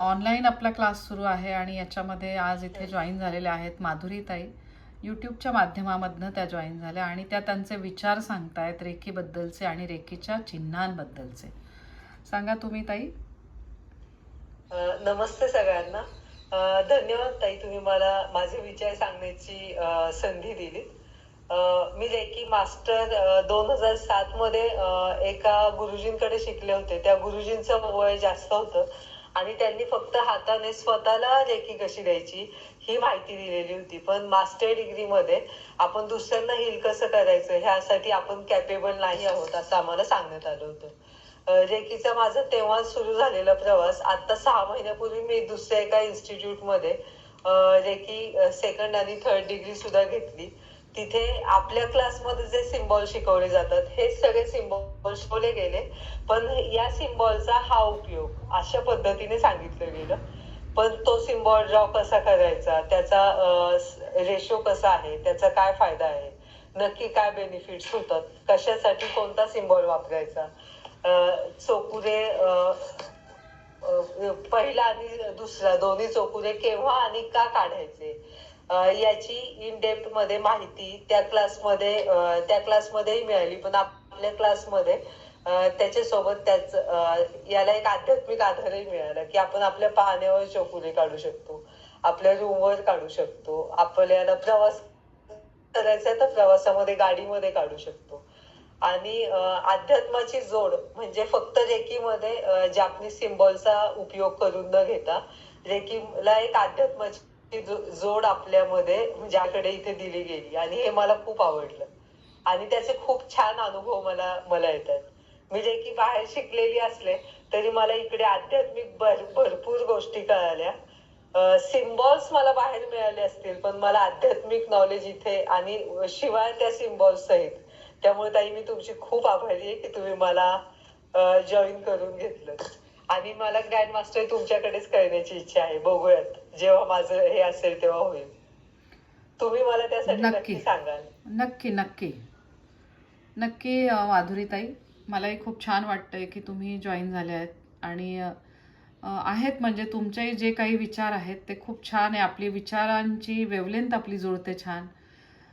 Online आपला class सुरू आहे आणि याच्यामध्ये आज इथे जॉईन झालेल्या आहेत माधुरीताई यूट्यूबच्या माध्यमामधनं त्या जॉईन झाल्या आणि त्या त्यांचे विचार सांगतायत रेखीबद्दलचे आणि रेखीच्या चिन्हांबद्दलचे. सांगा तुम्ही ताई. नमस्ते सगळ्यांना. धन्यवाद ताई तुम्ही मला माझे विचार सांगण्याची संधी दिली मी रेकी मास्टर दोन हजार सात मध्ये एका गुरुजींकडे शिकले होते. त्या गुरुजींचं वय जास्त होतं. आणि त्यांनी फक्त हाताने स्वतःला रेकी कशी द्यायची ही माहिती दिलेली होती. पण मास्टर डिग्री मध्ये आपण दुसऱ्यांना हिल कसं करायचं ह्यासाठी आपण कॅपेबल नाही आहोत असं आम्हाला सांगण्यात आलं होतं. अ, रेकीचा माझा तेव्हा सुरू झालेला प्रवास. आता सहा महिन्यापूर्वी मी दुसऱ्या एका इन्स्टिट्यूटमध्ये अ, रेकी सेकंड आणि थर्ड डिग्री सुद्धा घेतली. तिथे आपल्या क्लासमध्ये जे सिम्बॉल शिकवले जातात हेच सगळे सिम्बॉल शिकवले गेले. पण या सिम्बॉलचा हा उपयोग अशा पद्धतीने सांगितलं गेलं. पण तो सिम्बॉल ड्रॉ कसा करायचा त्याचा रेशो कसा आहे त्याचा काय फायदा आहे नक्की काय बेनिफिट्स होतात कशासाठी कोणता सिम्बॉल वापरायचा? चोकुरे पहिला आणि दुसरा दोन्ही चोकुरे केव्हा आणि का काढायचे? याची इन डेप्थमध्ये माहिती त्या क्लासमध्ये त्या क्लासमध्येही मिळाली. पण आपल्या क्लासमध्ये त्याच्यासोबत त्याच याला एक आध्यात्मिक आधारही मिळाला की आपण आपल्या पाहण्यावर चौकुले काढू शकतो आपल्या रूमवर काढू शकतो आपल्याला प्रवास करायचा आहे तर प्रवासामध्ये गाडीमध्ये काढू शकतो. आणि अध्यात्माची जोड म्हणजे फक्त रेकीमध्ये जापनीज सिम्बॉलचा उपयोग करून न घेता रेकीला एक अध्यात्माची ती जोड आपल्यामध्ये ज्याकडे इथे दिली गेली. आणि हे मला खूप आवडलं. आणि त्याचे खूप छान अनुभव मला मला येतात. मी की बाहेर शिकलेली असले तरी मला इकडे आध्यात्मिक भर भरपूर गोष्टी कळाल्या. सिम्बॉल्स मला बाहेर मिळाले असतील पण मला आध्यात्मिक नॉलेज इथे आणि शिवाय त्या सिम्बॉल्स सहित. त्यामुळे ताई मी तुमची खूप आभारी आहे की तुम्ही मला जॉईन करून घेतलं. आणि मला ग्रँड मास्टर तुमच्याकडेच करण्याची इच्छा आहे. बघूयात. जेव्हा माझं हे असेल तेव्हा होईल. तुम्ही मला त्यासाठी नक्की. नक्की. सांगाल. नक्की नक्की. नक्की माधुरीताई मलाही खूप छान वाटतंय की तुम्ही जॉईन झाले आहेत. आणि आहेत म्हणजे तुमचे जे काही विचार आहेत ते खूप छान आहे. आपली विचारांची वेवलेंथ आपली जुळते छान.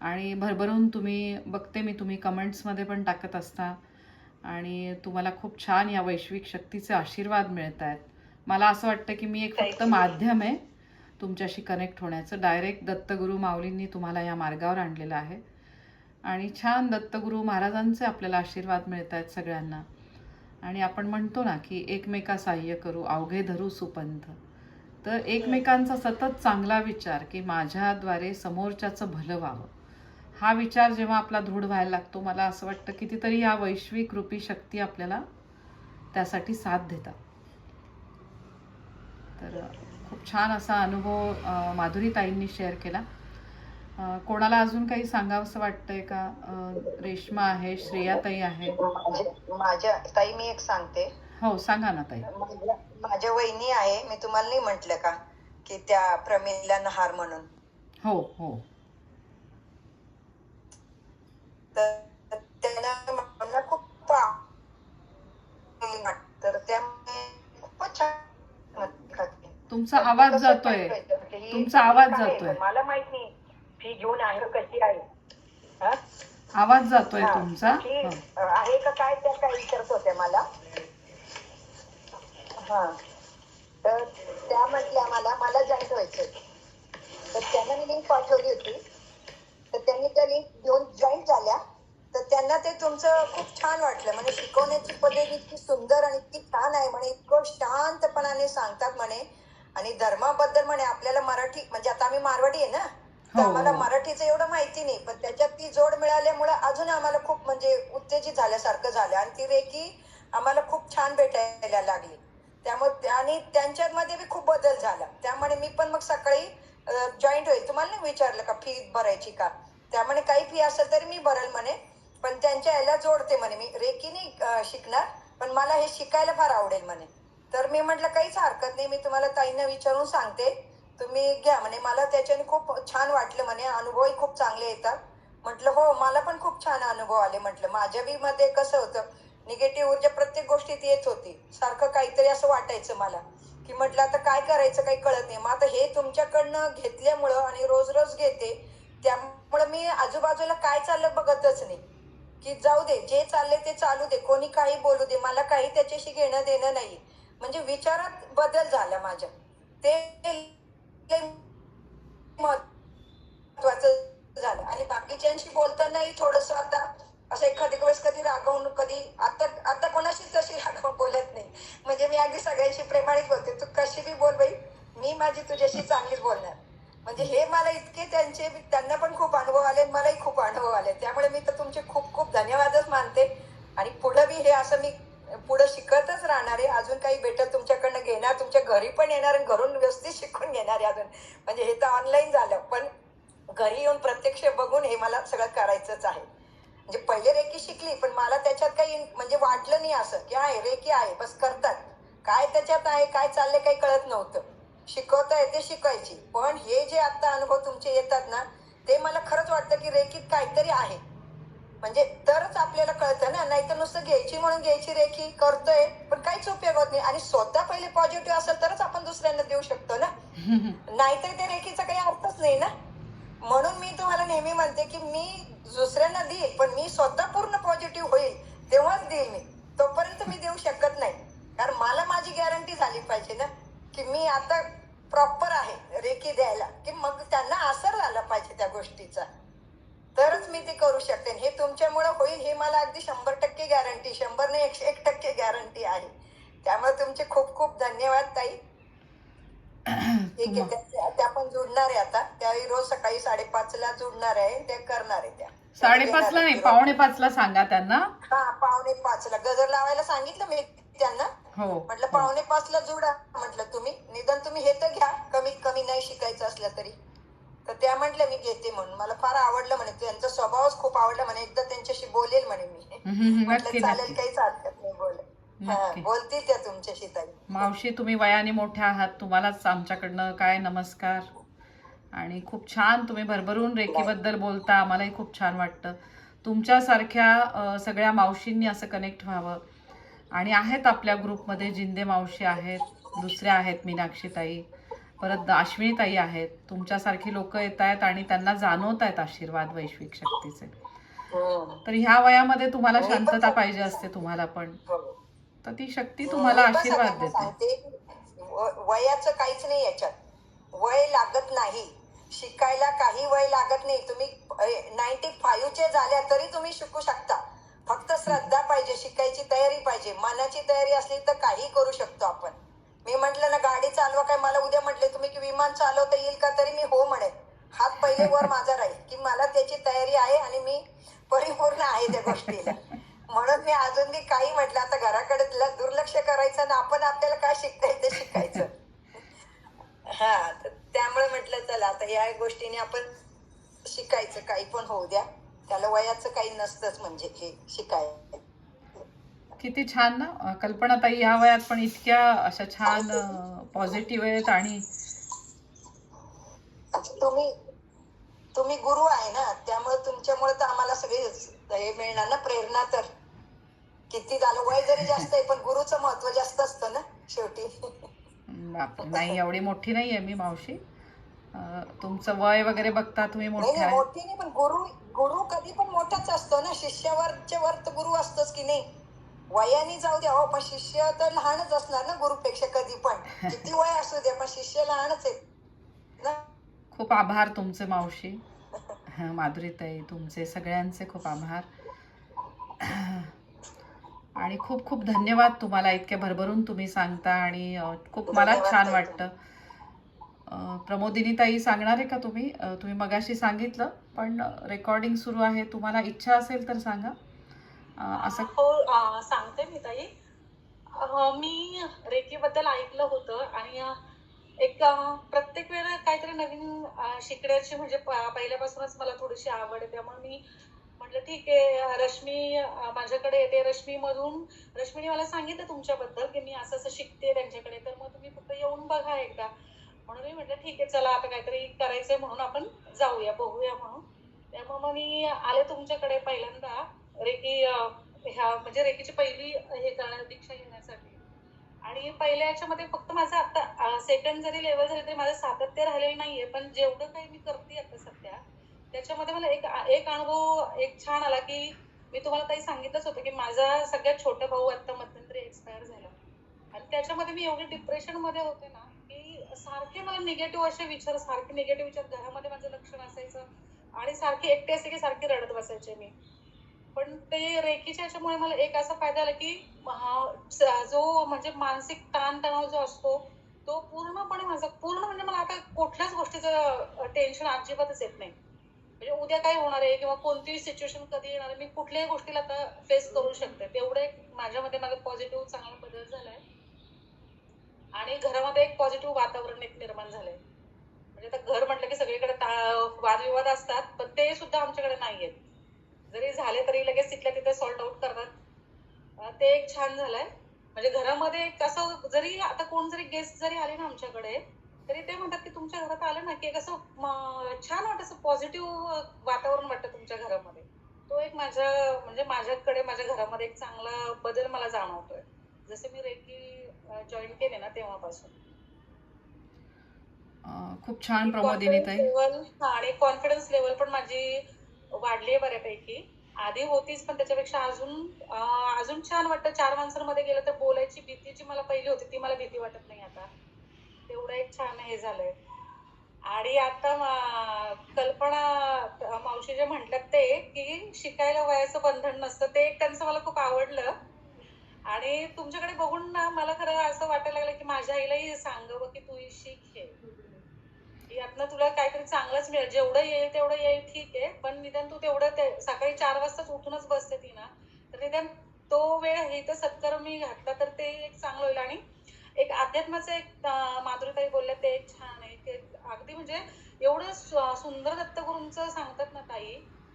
आणि भरभरून तुम्ही बघते मी तुम्ही कमेंट्समध्ये पण टाकत असता. आणि तुम्हाला खूप छान या वैश्विक शक्तीचे आशीर्वाद मिळत आहेत मला असं वाटतं की मी एक फक्त. माध्यम आहे. तुमच्याशी कनेक्ट होण्याचं. डायरेक्ट दत्तगुरू माऊलींनी तुम्हाला या मार्गावर आणलेलं आहे. आणि छान दत्तगुरू महाराजांचे आपल्याला आशीर्वाद मिळत आहेत सगळ्यांना. आणि आपण म्हणतो ना की एकमेका सहाय्य करू अवघे धरू सुपंथ. तर एकमेकांचा सतत चांगला विचार की माझ्याद्वारे समोरच्याचं भलं व्हावं. हा विचार जेव्हा आपला दृढ व्हायला लागतो मला असं वाटतं कितीतरी या वैश्विक रूपी शक्ती आपल्याला त्यासाठी साथ देतात. तर खूप छान असा अनुभव माधुरीताईंनी शेअर केला. कोणाला अजून काही सांगावंसं वाटतंय का? रेश्मा आहे श्रेयाताई आहे. माझ्या ताई मी एक सांगते. हो सांगा ना ताई. माझ्या वहिनी आहे मी तुम्हाला नाही म्हंटल का? की त्या प्रमिला नहार म्हणून. हो हो. तर त्यांना खूप तर त्यामुळे खूपच छान. तुमचा आवाज जातोय. म्हणजे तुमचा आवाज? जातोय. मला माहीत नाही. फी घेऊन आहे कशी आहे? आवाज जातोय तुमचा. आहे का काय? त्या काय विचारत होत्या मला? हा. तर त्या म्हटल्या मला मला जॉईन व्हायचं तर त्यांना मी लिंक पाठवली होती. तर त्यांनी त्या लिंक घेऊन जॉईन झाल्या. तर त्यांना ते तुमचं खूप छान वाटलं. म्हणजे शिकवण्याची पद्धत इतकी सुंदर आणि इतकी छान आहे म्हणे. इतकं शांतपणाने सांगतात म्हणे. आणि धर्माबद्दल म्हणे आपल्याला मराठी म्हणजे आता आम्ही मारवाडी आहे ना तर हो, आम्हाला. मराठीचं एवढं माहिती नाही पण त्याच्यात ती जोड मिळाल्यामुळे अजून आम्हाला खूप म्हणजे उत्तेजित झाल्यासारखं झालं आणि ती रेकी आम्हाला खूप छान भेटायला लागली. त्यामुळे त्या- आणि त्यांच्यामध्ये बी खूप बदल झाला. त्यामुळे मी पण मग सकाळी जॉईंट होईल. तुम्हाला नाही विचारलं का फी भरायची का? त्यामुळे काही फी असेल तरी मी भरेल म्हणे. पण त्यांच्या याला जोडते म्हणे मी. रेकी नाही अं, शिकणार पण मला हे शिकायला फार आवडेल म्हणे. तर मी म्हटलं काहीच हरकत नाही मी तुम्हाला ताईंना विचारून सांगते. तुम्ही घ्या. म्हणे मला त्याच्याने खूप छान वाटलं म्हणे अनुभवही खूप चांगले येतात. म्हटलं हो मला पण खूप छान अनुभव आले म्हटलं. माझ्या बी मध्ये कसं होतं निगेटिव्ह ऊर्जा प्रत्येक गोष्टीत येत होती. सारखं काहीतरी असं वाटायचं मला की म्हटलं आता काय करायचं काही कळत नाही. मग आता हे तुमच्याकडनं घेतल्यामुळं आणि रोज रोज घेते त्यामुळं मी आजूबाजूला काय चाललं बघतच नाही. की जाऊ दे जे चालले ते चालू दे कोणी काही बोलू दे मला काही त्याच्याशी घेणं देणं नाही. म्हणजे विचारात बदल झाला माझ्या. ते महत्वाचं झालं. आणि बाकीच्यांशी बोलतानाही थोडस आता असं एखादी वेळेस कधी रागवून कधी आता आता कोणाशी तशी रागवून बोलत नाही. म्हणजे मी अगदी सगळ्यांशी प्रेमानेच बोलते. तू कशी बी बोल बाई. मी माझी तुझ्याशी चांगलीच बोलणार. म्हणजे हे मला इतके त्यांचे त्यांना पण खूप अनुभव आले मलाही खूप अनुभव आले. त्यामुळे मी तर तुमचे खूप खूप धन्यवादच मानते. आणि पुढं बी हे असं मी पुढे शिकतच राहणार आहे. अजून काही भेटत तुमच्याकडनं घेणार तुमच्या घरी पण येणार आणि घरून व्यवस्थित शिकून घेणार आहे अजून. म्हणजे हे तर ऑनलाईन झालं पण घरी येऊन प्रत्यक्ष बघून हे मला सगळं करायचंच आहे. म्हणजे पहिले रेकी शिकली पण मला त्याच्यात काही म्हणजे वाटलं नाही असं की आहे रेकी आहे बस करतात. काय त्याच्यात आहे काय चाललंय काही कळत नव्हतं. शिकवता येते शिकायची. पण हे जे आता अनुभव तुमचे येतात ना ते मला खरंच वाटतं की रेकीत काहीतरी आहे. म्हणजे तरच आपल्याला कळतं ना नाही तर नुसतं घ्यायची म्हणून घ्यायची रेखी करतोय पण काहीच उपयोग होत नाही. आणि स्वतः पहिले पॉझिटिव्ह असेल तरच आपण दुसऱ्यांना देऊ शकतो ना. नाहीतर त्या रेखीचा काही अर्थच नाही ना. म्हणून मी तुम्हाला नेहमी म्हणते की मी दुसऱ्यांना देईल पण मी स्वतः पूर्ण पॉझिटिव्ह होईल तेव्हाच देईल मी. तोपर्यंत मी देऊ शकत नाही. कारण मला माझी गॅरंटी झाली पाहिजे ना की मी आता प्रॉपर आहे रेकी द्यायला. की मग त्यांना असर झाला पाहिजे त्या गोष्टीचा. तरच मी ते करू शकते. हे तुमच्यामुळे होईल हे मला अगदी शंभर टक्के गॅरंटी शंभर नाही एकशे एक टक्के गॅरंटी आहे. त्यामुळे तुमचे खूप खूप धन्यवाद ताई. ठीक आहे त्या- त्या पण जुडणार आहे आता. त्यावेळी रोज सकाळी साडेपाच ला जुडणार आहे ते करणार आहे त्या. साडेपाच ला नाही पावणे पाच ला सांगा त्यांना. हा पावणे पाच ला गजर लावायला सांगितलं मी त्यांना. हो. म्हटलं पावणे पाच ला जुडा म्हटलं तुम्ही. निदान तुम्ही हे तर घ्या. कमीत कमी नाही शिकायचं असलं तरी. तर त्या म्हटल्या मी घेते म्हणून. मला फार आवडलं म्हणे. त्यांचा स्वभावच खूप आवडला म्हणे. एकदा त्यांच्याशी बोलेल म्हणे मी. म्हटलं चालेल काहीच हरकत नाही बोल. बोलतील त्या तुमच्याशी ताई. मावशी तुम्ही वयाने मोठ्या आहात. तुम्हालाच आमच्याकडनं काय नमस्कार. आणि खूप छान तुम्ही भरभरून रेकीबद्दल बोलता. आम्हालाही खूप छान वाटतं. तुमच्यासारख्या सगळ्या मावशींनी असं कनेक्ट व्हावं. आणि आहेत आपल्या ग्रुपमध्ये जिंदे मावशी आहेत दुसऱ्या आहेत मीनाक्षीताई परत अश्विनीताई आहेत तुमच्यासारखी लोक येत आहेत आणि त्यांना जाणवत आहेत आशीर्वाद वैश्विक शक्तीचे. हम्म. तर ह्या वयामध्ये तुम्हाला पण शांतता सांगते. पाहिजे असते तुम्हाला पण. हो. तर ती शक्ती तुम्हाला आशीर्वाद देते. वयाचं काहीच नाही याच्यात. वय लागत नाही. शिकायला काही वय लागत नाही. तुम्ही नाईन्टी फाईव्हचे झाल्या तरी तुम्ही शिकू शकता. फक्त श्रद्धा पाहिजे शिकायची तयारी पाहिजे. मनाची तयारी असली तर काही करू शकतो आपण. मी म्हंटल ना गाडी चालवा काय? मला उद्या म्हटले तुम्ही की विमान चालवता येईल का? तरी मी हो म्हणे हात पहिले वर माझा राहील की मला त्याची तयारी आहे आणि मी परिपूर्ण आहे त्या गोष्टीला. म्हणून मी अजून मी काही म्हटलं आता घराकडे दुर्लक्ष करायचं ना आपण आपल्याला काय शिकता ते शिकायचं. हा त्यामुळे म्हटलं चला आता या गोष्टीने आपण शिकायचं. काही पण होऊ द्या. त्याला वयाचं काही नसतंच म्हणजे हे शिकाय किती छान ना. अं, कल्पनाताई ह्या वयात पण इतक्या अशा छान पॉझिटिव्ह आहेत आणि तुम्ही तुम्ही गुरु आहे ना त्यामुळे तुमच्यामुळे तर आम्हाला सगळे हे मिळणार ना प्रेरणा तर. किती झालं वय जरी जास्त आहे पण गुरुचं महत्त्व जास्त असतं ना शेवटी. नाही एवढी मोठी नाही आहे मी मावशी. तुमचं वय वगैरे बघता तुम्ही मोठे नाही आहे. मोठी नाही पण गुरु गुरु कधी पण मोठाच असतो ना शिष्यावरच्या वर तर गुरु असतोच की नाही. वयाने जाऊ द्या हो पण शिष्य तर लहानच असणार ना गुरुपेक्षा कधी पण. किती वय असू द्या पण शिष्य लहानच आहे ना? खूप आभार तुमचे मावशी. हं, माधुरीताई तुमचे सगळ्यांचे खूप आभार. आणि खूप खूप धन्यवाद तुम्हाला इतक्या भरभरून तुम्ही सांगता आणि खूप मला छान वाटतं. अं, प्रमोदिनी ताई सांगणार आहे का तुम्ही? तुम्ही मगाशी सांगितलं पण रेकॉर्डिंग सुरू आहे. तुम्हाला इच्छा असेल तर सांगा. असं हो सांगते मी ताई. मी रेकीबद्दल ऐकलं होतं आणि एक प्रत्येक वेळेला काहीतरी नवीन शिकण्याची म्हणजे पहिल्यापासूनच मला थोडीशी आवड आहे. त्यामुळे मी म्हटलं ठीक आहे रश्मी माझ्याकडे येते. रश्मी मधून रश्मीने मला सांगितलं तुमच्याबद्दल की मी असं असं शिकते त्यांच्याकडे. तर मग तुम्ही फक्त येऊन बघा एकदा. म्हणून मी म्हटलं ठीक आहे चला आता काहीतरी करायचंय म्हणून आपण जाऊया बघूया म्हणून. त्यामुळे मग मी आले तुमच्याकडे पहिल्यांदा. रेकी ह्या म्हणजे रेकीची पहिली हे करण्या दीक्षा घेण्यासाठी. आणि पहिल्या याच्यामध्ये फक्त माझं आता सेकंड जरी लेवल झाली तरी माझं सातत्य राहिलेलं नाहीये पण जेवढं काही मी करते आता सध्या त्याच्यामध्ये मला एक एक अनुभव एक छान आला की मी तुम्हाला काही सांगितलंच होतं की माझा सगळ्यात छोटा भाऊ आता मध्यंतरी एक्सपायर झाला. आणि त्याच्यामध्ये मी एवढी डिप्रेशनमध्ये होते ना की सारखे मला निगेटिव्ह असे विचार सारखे निगेटिव्ह विचार घरामध्ये माझं लक्ष नसायचं आणि सारखे एकटे असे की सारखे रडत बसायचे मी. पण ते रेखीच्या याच्यामुळे मला एक असा फायदा झाला की जो म्हणजे मानसिक ताणतणाव जो असतो तो पूर्णपणे माझा पूर्ण म्हणजे मला आता कुठल्याच गोष्टीचं टेन्शन अजिबातच येत नाही. म्हणजे उद्या काय होणार आहे किंवा कोणतीही सिच्युएशन कधी येणार आहे मी कुठल्याही गोष्टीला आता फेस करू शकते. तेवढं एक माझ्यामध्ये माझा पॉझिटिव्ह चांगला बदल झालाय. आणि घरामध्ये एक पॉझिटिव्ह वातावरण एक निर्माण झालंय. म्हणजे आता घर म्हटलं की सगळीकडे ता- वादविवाद असतात पण ते सुद्धा आमच्याकडे नाही आहेत जरी झाले तरी लगेच तिथल्या तिथे सॉल्ट आउट करतात. ते एक छान झालंय. म्हणजे घरामध्ये एक असं जरी आता कोण जरी गेस्ट जरी आले ना आमच्याकडे तरी ते म्हणतात की तुमच्या घरात आलं ना की म- छान वाटत पॉझिटिव्ह वातावरण वाटतं तुमच्या घरामध्ये. तो एक माझ्या म्हणजे माझ्याकडे माझ्या घरामध्ये एक चांगला बदल मला जाणवतोय. जसे मी रेकी जॉईन केले ना तेव्हापासून. खूप छान प्रमोदिनी आणि कॉन्फिडन्स लेवल पण माझी वाढली आहे बऱ्यापैकी. आधी होतीच पण त्याच्यापेक्षा अजून अजून छान वाटतं. चार माणसांमध्ये गेलं तर बोलायची भीती जी मला पहिली होती ती मला भीती वाटत नाही आता. तेवढं एक छान हे झालंय. आणि आता कल्पना मावशी जे म्हणतात ते की शिकायला वयाचं बंधन नसतं ते एक त्यांचं मला खूप आवडलं. आणि तुमच्याकडे बघून ना मला खरं असं वाटायला लागलं की माझ्या आईलाही सांगावं की तू ही शिक हे. यातनं तुला काहीतरी चांगलंच मिळेल. जेवढं येईल तेवढं येईल ठीक आहे. पण निदान तू तेवढं ते सकाळी चार वाजताच उठूनच बसते ती ना. तर निदान तो वेळ हे तर सत्कर्म मी घातला तर ते एक चांगलं होईल. आणि एक अध्यात्माचं एक माधुरीताई बोलल्या ते एक छान आहे. ते अगदी म्हणजे एवढं सुंदर दत्तगुरूंचं सांगतात ना ताई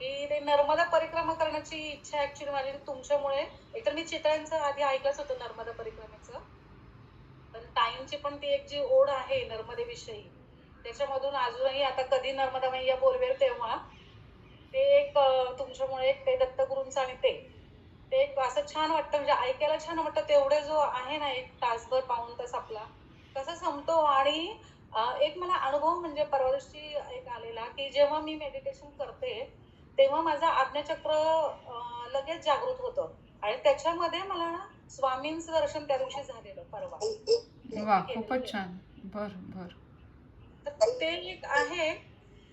की ते नर्मदा परिक्रमा करण्याची इच्छा ऍक्च्युली माझी तुमच्यामुळे. एकतर मी चितळ्यांचं आधी ऐकलंच होतं नर्मदा परिक्रमेचं. पण ताईंची पण ती एक जी ओढ आहे नर्मदेविषयी. त्याच्यामधून अजूनही आता कधी नर्मदा मैया बोलवेल तेव्हा ते एक तुमच्यामुळे एक ते दत्तगुरूंचं आणि ते. ते एक असं छान वाटतं म्हणजे ऐकायला छान वाटतं तेवढे जो आहे ना एक तासभर पाऊन तास आपला कसा संपतो. आणि एक मला अनुभव म्हणजे परवा दिवशी एक आलेला की जेव्हा मी मेडिटेशन करते तेव्हा माझं आज्ञाचक्र लगेच जागृत होतं. आणि त्याच्यामध्ये मला ना स्वामींचं दर्शन त्या दिवशी झालेलं परवा. खूपच छान. बर बर. तर ते एक आहे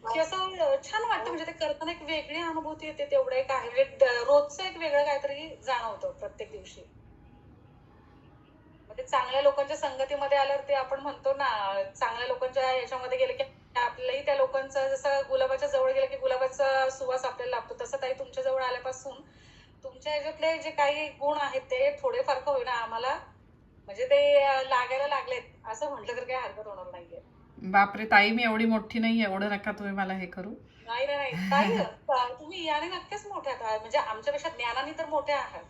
की असं छान वाटतं म्हणजे ते करताना एक वेगळी अनुभूती येते तेवढं एक आहे. म्हणजे रोजचं एक वेगळं काहीतरी जाणवतं प्रत्येक दिवशी. ते चांगल्या लोकांच्या संगतीमध्ये आल्यावर ते आपण म्हणतो ना चांगल्या लोकांच्या याच्यामध्ये गेले की आपल्यालाही त्या लोकांचं जसं गुलाबाच्या जवळ गेलं की गुलाबाचा सुवास आपल्याला लागतो तसं ताई तुमच्या जवळ आल्यापासून तुमच्या ह्याच्यातले जे काही गुण आहेत ते थोडेफार का होईना आम्हाला म्हणजे ते लागायला लागलेत. असं म्हटलं तर काही हरकत होणार नाहीये. बापरे ताई मी एवढी मोठी नाही एवढं नका तुम्ही मला हे करू. नाही नाही ताई, तुम्ही याने नक्कीच मोठ्या आहात म्हणजे आमच्यापेक्षा ज्ञानाने तर मोठ्या आहात.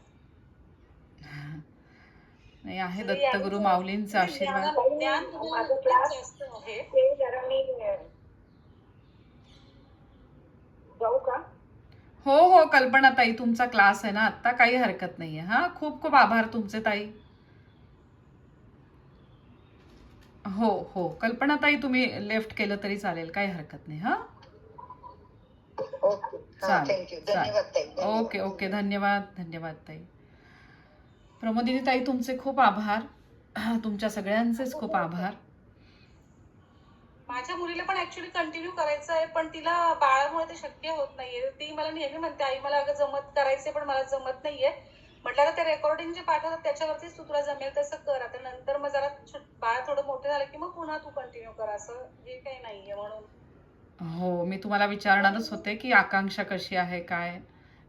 नाही आहे दत्तगुरु माऊलींचा आशीर्वाद. ज्ञान तुम्हाला माझं खूप class- जास्त आहे. ते जरा मी जाऊ का? हो हो कल्पना ताई तुमचा क्लास आहे ना आत्ता काही हरकत नाहीये. हा खूप खूप आभार तुमचे ताई. हो हो. कल्पना ताई तुम्ही लेफ्ट केलं तरी चालेल. काही हरकत नाही हा? ओके. चालेल, थँक्यू धन्यवाद ताई. धन्यवाद. Okay okay. धन्यवाद धन्यवाद ताई. प्रमोदिनी ताई तुमचे खूप आभार. तुमच्या सगळ्यांचेच खूप आभार. माझ्या मुलीला पण ऍक्च्युली कंटिन्यू करायचं आहे पण तिला बाळामुळे ते शक्य होत नाहीये. ती मला नेहमी म्हणते आई मला अगं जमत करायचे पण मला जमत नाहीये. म्हटलं आता ते रेकॉर्डिंग जे पाठवतात त्याच्यावरतीच तू तुला जमेल तसं कर. आता नंतर मग जरा बाळ थोडं मोठं झालं की मग पुन्हा तू कंटिन्यू कर. असं हे काही नाहीये म्हणून. हो मी तुम्हाला विचारणारच होते की आकांक्षा कशी आहे काय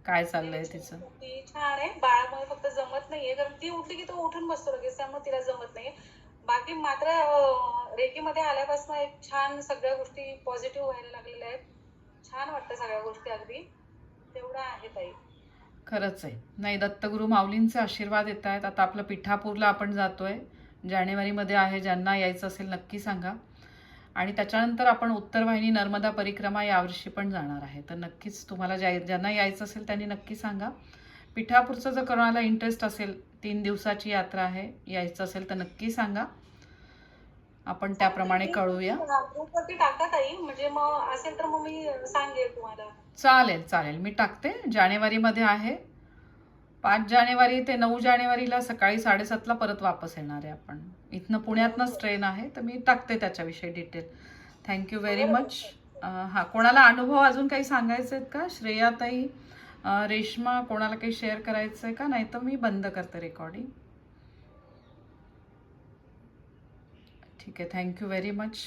काय चाललंय तिचं? ती छान आहे. बाळामुळे फक्त जमत नाहीये. कारण ती उठली की तो उठून बसतो लगेच त्यामुळे तिला जमत नाहीये. बाकी मात्र रेकीमध्ये आल्यापासून एक छान सगळ्या गोष्टी पॉझिटिव्ह व्हायला लागलेल्या आहेत. छान वाटतं सगळ्या गोष्टी अगदी. तेवढं आहे ताई. खरंच आहे. नाही दत्तगुरू माऊलींचे आशीर्वाद येत आहेत. आता आपलं पिठापूरला आपण जातो आहे जानेवारीमध्ये आहे. ज्यांना यायचं असेल नक्की सांगा. आणि त्याच्यानंतर आपण उत्तर वाहिनी नर्मदा परिक्रमा यावर्षी पण जाणार आहे. तर नक्कीच तुम्हाला ज्या ज्यांना यायचं असेल त्यांनी नक्की सांगा. पिठापूरचं जर कोणाला इंटरेस्ट असेल तीन दिवसाची यात्रा आहे यायचं असेल तर नक्की सांगा. आपण त्याप्रमाणे कळूया. टाका ताई. म्हणजे मग असेल तर मग मी सांगेल तुम्हाला. चालेल चालेल. मी टाकते. जानेवारीमध्ये आहे. पाच जानेवारी ते नऊ जानेवारीला सकाळी साडेसातला परत वापस येणार आहे आपण. इथनं पुण्यातनंच ट्रेन आहे तर मी टाकते त्याच्याविषयी डिटेल. थँक्यू व्हेरी मच हां कोणाला अनुभव अजून काही सांगायचे आहेत का? श्रेयाताई रेश्मा कोणाला काही शेअर करायचं आहे का? नाही तर मी बंद करते रेकॉर्डिंग ठीक आहे. Thank you very much